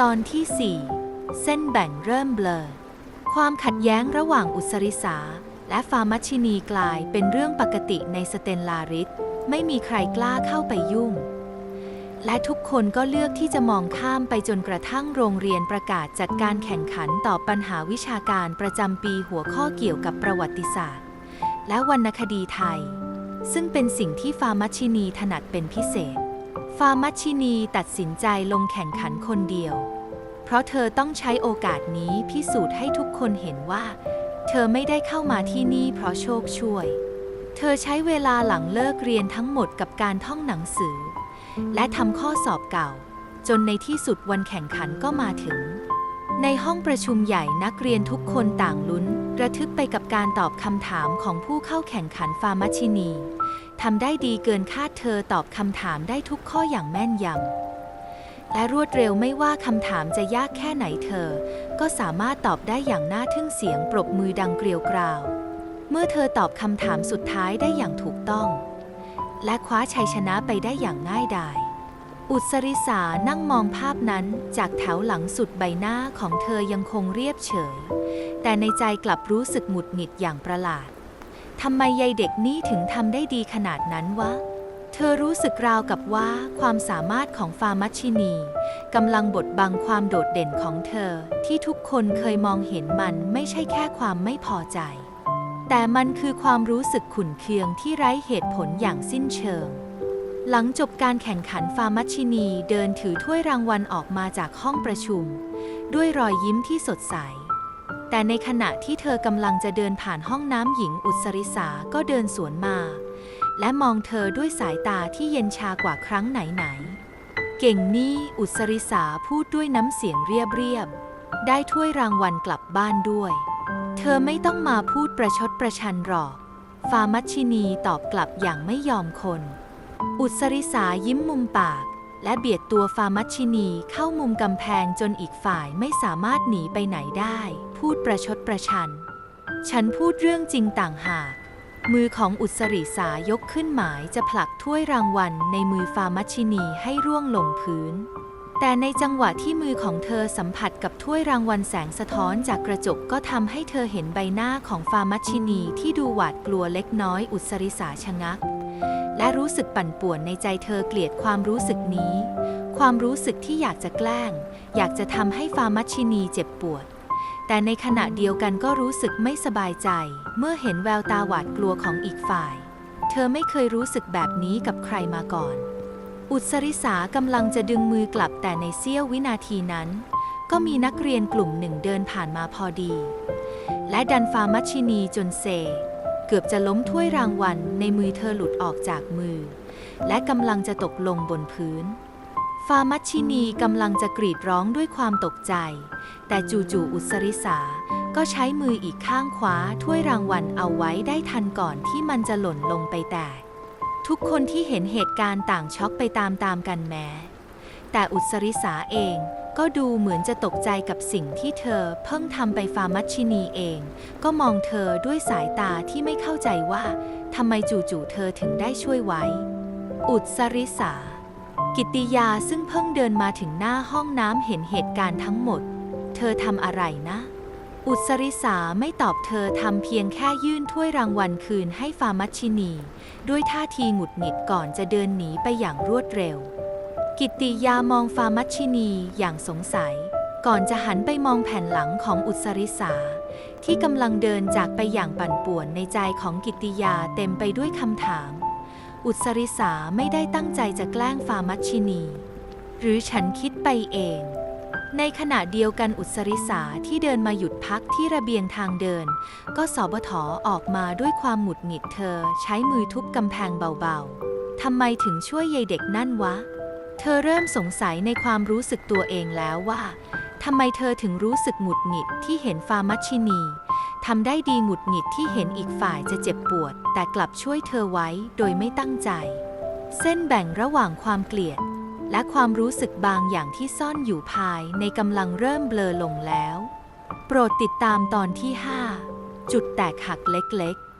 ตอนที่ 4 เส้นแบ่งเริ่มเบลอ ความขัดแย้งระหว่างอุสริสา และฟาร์มัชชินีกลายเป็นเรื่องปกติในสเตนลาริสไม่มีใครกล้าเข้าไปยุ่ง และทุกคนก็เลือกที่จะมองข้ามไปจนกระทั่งโรงเรียนประกาศจัดการแข่งขันต่อปัญหาวิชาการประจำปีหัวข้อเกี่ยวกับประวัติศาสตร์ และวรรณคดีไทย ซึ่งเป็นสิ่งที่ฟาร์มัชชินีถนัดเป็นพิเศษ ฟาร์มัชชินีตัดสินใจลงแข่งขันคนเดียว เพราะเธอต้องใช้โอกาสนี้พิสูจน์ให้ทุกคนเห็นว่า เธอไม่ได้เข้ามาที่นี่เพราะโชคช่วย เธอใช้เวลาหลังเลิกเรียนทั้งหมดกับการท่องหนังสือ และทำข้อสอบเก่า จนในที่สุดวันแข่งขันก็มาถึง ในห้องประชุมใหญ่นักเรียนทุกคนต่างลุ้น ระทึกไปกับการตอบคำถามของผู้เข้าแข่งขันฟาร์มัชชินีทำได้ดีเกินคาดเธอตอบคำถามได้ทุกข้ออย่างแม่นยำและรวดเร็วไม่ว่าคำถามจะยากแค่ไหนเธอ ก็สามารถตอบได้อย่างน่าทึ่งเสียงปรบมือดังเกลียวกราว เมื่อเธอตอบคำถามสุดท้ายได้อย่างถูกต้อง และคว้าชัยชนะไปได้อย่างง่ายดาย อุสริสานั่งมองภาพนั้นจากแถวหลังสุดใบหน้าของเธอยังคงเรียบเฉย แต่ในใจกลับรู้สึกหงุดหงิดอย่างประหลาดทำไมยายเด็กนี่ถึงทำได้ดีขนาดนั้นวะ เธอรู้สึกราวกับว่าความสามารถของฟาร์มัชชินีกำลังบดบังความโดดเด่นของเธอ ที่ทุกคนเคยมองเห็นมันไม่ใช่แค่ความไม่พอใจ แต่มันคือความรู้สึกขุ่นเคืองที่ไร้เหตุผลอย่างสิ้นเชิง หลังจบการแข่งขันฟาร์มัชชินีเดินถือถ้วยรางวัลออกมาจากห้องประชุม ด้วยรอยยิ้มที่สดใส แต่ในขณะที่เธอกำลังจะเดินผ่านห้องน้ำหญิงอุสริสาก็เดินสวนมา และมองเธอด้วยสายตาที่เย็นชากว่าครั้งไหนๆ เก่งนี่อุสริสาพูดด้วยน้ำเสียงเรียบๆ ได้ถ้วยรางวัลกลับบ้านด้วย เธอไม่ต้องมาพูดประชดประชันหรอก ฟาร์มัชชินีตอบกลับอย่างไม่ยอมคน อุสริสายิ้มมุมปาก และเบียดตัวฟามัชชินีเข้ามุมกำแพงจนอีกฝ่ายไม่สามารถหนีไปไหนได้ พูดประชดประชัน ฉันพูดเรื่องจริงต่างหาก มือของอุสริสายกขึ้นหมายจะผลักถ้วยรางวัลในมือฟามัชชินีให้ร่วงลงพื้น แต่ในจังหวะที่มือของเธอสัมผัสกับถ้วยรางวัลแสงสะท้อนจากกระจกก็ทำให้เธอเห็นใบหน้าของฟามัชชินีที่ดูหวาดกลัวเล็กน้อยอุสริสาชะงัก และรู้สึกปั่นป่วนในใจเธอเกลียดความรู้สึกนี้ ความรู้สึกที่อยากจะแกล้ง อยากจะทำให้ฟาร์มัชชินีเจ็บปวด แต่ในขณะเดียวกันก็รู้สึกไม่สบายใจ เมื่อเห็นแววตาหวาดกลัวของอีกฝ่าย เธอไม่เคยรู้สึกแบบนี้กับใครมาก่อน อุสริสากำลังจะดึงมือกลับแต่ในเสี้ยววินาทีนั้น ก็มีนักเรียนกลุ่มหนึ่งเดินผ่านมาพอดี และดันฟาร์มัชชินีจนเซ กือบจะล้มถ้วยรางวัลในมือเธอหลุดออกจากมือ และกำลังจะตกลงบนพื้น ฟามัชชินีกำลังจะกรีดร้องด้วยความตกใจ แต่จู่ๆอุสริสาก็ใช้มืออีกข้างคว้าถ้วยรางวัลเอาไว้ได้ทันก่อนที่มันจะหล่นลงไปแตก ทุกคนที่เห็นเหตุการณ์ต่างช็อกไปตามๆกันแม้ แต่อุสริสาเอง ก็ดูเหมือนจะตกใจกับสิ่งที่เธอเพิ่งทำไปฟาร์มัชชินีเอง ก็มองเธอด้วยสายตาที่ไม่เข้าใจว่าทำไมจู่ๆเธอถึงได้ช่วยไว้ อุสริสา กิตติยาซึ่งเพิ่งเดินมาถึงหน้าห้องน้ำเห็นเหตุการณ์ทั้งหมด เธอทำอะไรนะ อุสริสาไม่ตอบเธอทำเพียงแค่ยื่นถ้วยรางวัลคืนให้ฟาร์มัชชินี ด้วยท่าทีหงุดหงิดก่อนจะเดินหนีไปอย่างรวดเร็ว กิตติยามองฟามัชชินีอย่างสงสัย ก่อนจะหันไปมองแผ่นหลังของอุสริสา ที่กำลังเดินจากไปอย่างปั่นป่วนในใจของกิตติยาเต็มไปด้วยคำถาม อุสริสาไม่ได้ตั้งใจจะแกล้งฟามัชชินี หรือฉันคิดไปเอง ในขณะเดียวกันอุสริสาที่เดินมาหยุดพักที่ระเบียงทางเดิน ก็สบถออกมาด้วยความหงุดหงิดเธอใช้มือทุบกำแพงเบาๆทำไมถึงช่วยยายเด็กนั่นวะ เธอเริ่มสงสัยในความรู้สึกตัวเองแล้วว่าทำไมเธอถึงรู้สึกหงุดหงิดที่เห็นฟาร์มัชชินีทำได้ดีหงุดหงิดที่เห็นอีกฝ่ายจะเจ็บปวด แต่กลับช่วยเธอไว้โดยไม่ตั้งใจ เส้นแบ่งระหว่างความเกลียด และความรู้สึกบางอย่างที่ซ่อนอยู่ภายในกำลังเริ่มเบลอลงแล้ว โปรดติดตามตอนที่ 5 จุดแตกหักเล็กๆ